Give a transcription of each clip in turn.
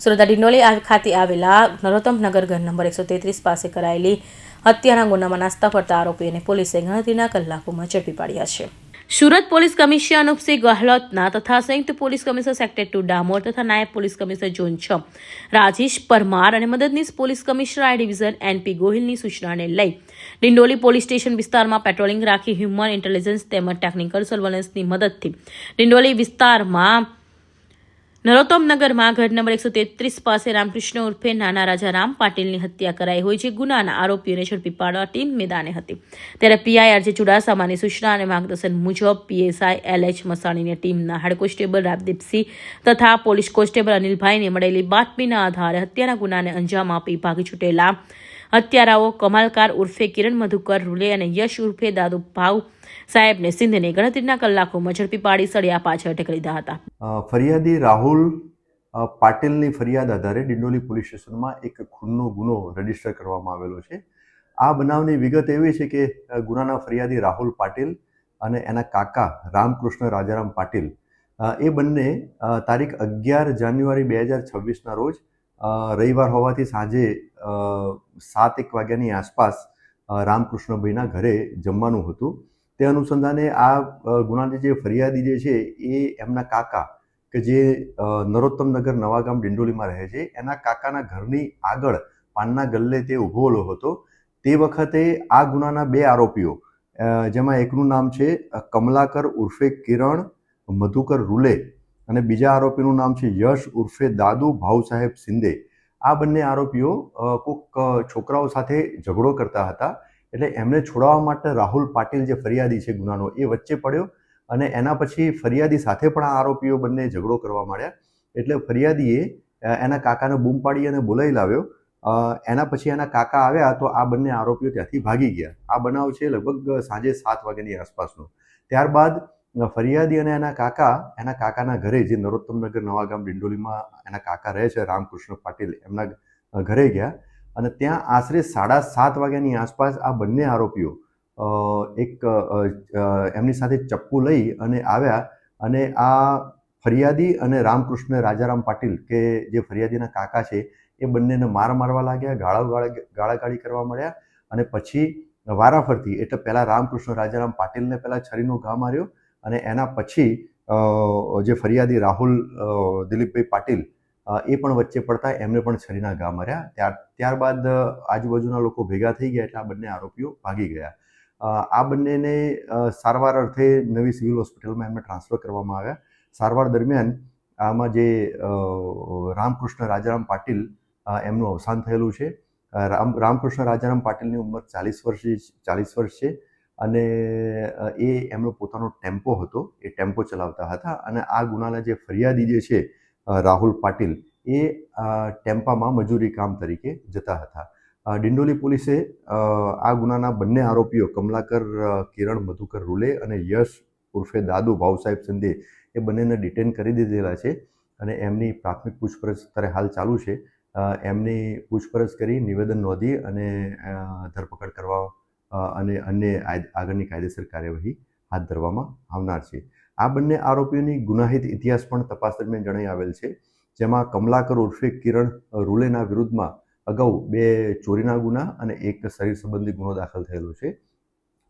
સુરતના ડિંડોલી ખાતે આવેલા નરોત્તમનગર ઘર નંબર એકસો તેત્રીસ પાસે કરાયેલી હત્યાના ગુનામાં નાસ્તા ફરતા આરોપીઓને પોલીસે ગણતરીના કલાકોમાં ઝડપી પાડ્યા છે. સુરત પોલીસ કમિશનર અનુપસિંહ ગહેલોતના તથા સંયુક્ત police commissioner sector two Damor તથા નાયબ પોલીસ કમિશનર ઝોન છ રાજેશ પરમાર અને મદદનીશ police commissioner I division NP ગોહિલની સૂચનાને લઈ ડિંડોલી પોલીસ સ્ટેશન વિસ્તારમાં પેટ્રોલિંગ રાખી હ્યુમન ઇન્ટેલિજન્સ તેમજ ટેકનિકલ સર્વેલન્સની મદદથી ડિંડોલી વિસ્તારમાં નરોત્તમનગરમાં ઘર નંબર એકસો તેત્રીસ પાસે રામકૃષ્ણ ઉર્ફે નાના રાજા રામ પાટીલની હત્યા કરાઈ હોય છે ગુનાના આરોપીઓને ઝડપી પાડવા ટીમ મેદાને હતી. ત્યારે પીઆઈ આરજે ચુડાસમાની સૂચના અને માર્ગદર્શન મુજબ પીએસઆઈ એલ એચ મસાણીની ટીમના હેડ કોન્સ્ટેબલ રાજદીપસિંહ તથા પોલીસ કોન્સ્ટેબલ અનિલભાઈને મળેલી બાતમીના આધારે હત્યાના ગુનાને અંજામ આપી ભાગી છૂટેલા હત્યારાઓ કમાલકાર ઉર્ફે કિરણ મધુકર, રૂલે અને યશ ઉર્ફે દાદુ ભાવ સાહેબને સિંધને ગણતરીના કલાકોમાં ઝડપી પાડી સળિયા પાછળ ઢકલી દીધા હતા. ફરિયાદી રાહુલ પાટિલની ફરિયાદ આધારે ડિંડોલી પોલીસ સ્ટેશનમાં એક ખૂનનો ગુનો રજિસ્ટર કરવામાં આવેલો છે. આ બનાવની વિગત એવી છે કે ગુનાના ફરિયાદી રાહુલ પાટીલ અને એના કાકા રામકૃષ્ણ રાજારામ પાટીલ એ બંને તારીખ અગિયાર જાન્યુઆરી બે હજાર છવ્વીસના રોજ રવિવાર હોવાથી સાંજે સાત એક વાગ્યાની આસપાસ રામકૃષ્ણભાઈના ઘરે જમવાનું હતું. તે અનુસંધાને આ ગુનાની જે ફરિયાદી જે છે એ એમના કાકા કે જે નરોત્તમ નરોત્તમનગર નવાગામ ડિંડોલીમાં રહે છે, એના કાકાના ઘરની આગળ પાનના ગલ્લે તે ઊભો હતો. તે વખતે આ ગુનાના બે આરોપીઓ જેમાં એકનું નામ છે કમલાકર ઉર્ફે કિરણ, મધુકર રૂલે અને બીજા આરોપીનું નામ છે યશ ઉર્ફે દાદુ ભાવ સાહેબ શિંદે આ બંને આરોપીઓ કોઈક છોકરાઓ સાથે ઝઘડો કરતા હતા. એટલે એમને છોડાવવા માટે રાહુલ પાટીલ જે ફરિયાદી છે ગુનાનો, એ વચ્ચે પડ્યો અને એના પછી ફરિયાદી સાથે પણ આ આરોપીઓ બંને ઝઘડો કરવા માંડ્યા. એટલે ફરિયાદીએ એના કાકાને બૂમ પાડી અને બોલાવી લાવ્યો. એના પછી એના કાકા આવ્યા તો આ બંને આરોપીઓ ત્યાંથી ભાગી ગયા. આ બનાવ છે લગભગ સાંજે સાત વાગ્યાની આસપાસનો. ત્યારબાદ ફરિયાદી અને એના કાકા, એના કાકાના ઘરે જે નરોત્તમનગર નવાગામ ડિંડોલીમાં એના કાકા રહે છે, રામકૃષ્ણ પાટીલ, એમના ઘરે ગયા. અને ત્યાં આશરે સાડા સાત વાગ્યાની આસપાસ આ બંને આરોપીઓ એક એમની સાથે ચપ્પુ લઈ અને આવ્યા. અને આ ફરિયાદી અને રામકૃષ્ણ રાજારામ પાટીલ કે જે ફરિયાદીના કાકા છે, એ બંનેને માર મારવા લાગ્યા, ગાળા ગાળાગાળી કરવા મળ્યા. અને પછી વારાફરતી એટલે પહેલાં રામકૃષ્ણ રાજારામ પાટીલને પહેલાં છરીનો ઘા માર્યો અને એના પછી જે ફરિયાદી રાહુલ દિલીપભાઈ પાટીલ એ પણ વચ્ચે પડતા એમને પણ છરીના ઘા માર્યા. ત્યાર, ત્યારબાદ આજુબાજુના લોકો ભેગા થઈ ગયા એટલે આ બંને આરોપીઓ ભાગી ગયા. આ બંનેને સારવાર અર્થે નવી સિવિલ હોસ્પિટલમાં એમને ટ્રાન્સફર કરવામાં આવ્યા. સારવાર દરમિયાન આમાં જે રામકૃષ્ણ રાજારામ પાટીલ એમનું અવસાન થયેલું છે. રામ, રામકૃષ્ણ રાજારામ પાટીલની ઉંમર ચાલીસ વર્ષ ચાલીસ વર્ષ છે. અને એ એમનો પોતાનો ટેમ્પો હતો, એ ટેમ્પો ચલાવતા હતા અને આ ગુનાના જે ફરિયાદી જે છે રાહુલ પાટીલ, એ ટેમ્પામાં મજૂરી કામ તરીકે જતા હતા. ડિંડોલી પોલીસે આ ગુનાના બંને આરોપીઓ કમલાકર કિરણ, મધુકર રૂલે અને યશ ઉર્ફે દાદુ ભાવસાહેબ સંધે, એ બંનેને ડિટેન કરી દીધેલા છે અને એમની પ્રાથમિક પૂછપરછ અત્યારે હાલ ચાલુ છે. એમની પૂછપરછ કરી નિવેદન નોંધી અને ધરપકડ કરવા અને અન્ય આગળની કાયદેસર કાર્યવાહી હાથ ધરવામાં આવનાર છે. આ બંને આરોપીઓની ગુનાહિત ઇતિહાસ પણ તપાસ દરમિયાન જણાઈ આવેલ છે, જેમાં કમલાકર ઉર્ફે કિરણ રૂલેના વિરુદ્ધમાં અગાઉ બે ચોરીના ગુના અને એક શરીર સંબંધી ગુનો દાખલ થયેલો છે.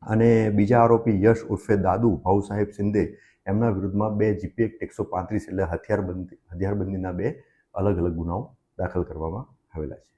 અને બીજા આરોપી યશ ઉર્ફે દાદુ ભાઉ સાહેબ શિંદે એમના વિરુદ્ધમાં બે જીપીએક એકસો પાંત્રીસ એટલે હથિયારબંધી, હથિયારબંધીના બે અલગ અલગ ગુનાઓ દાખલ કરવામાં આવેલા છે.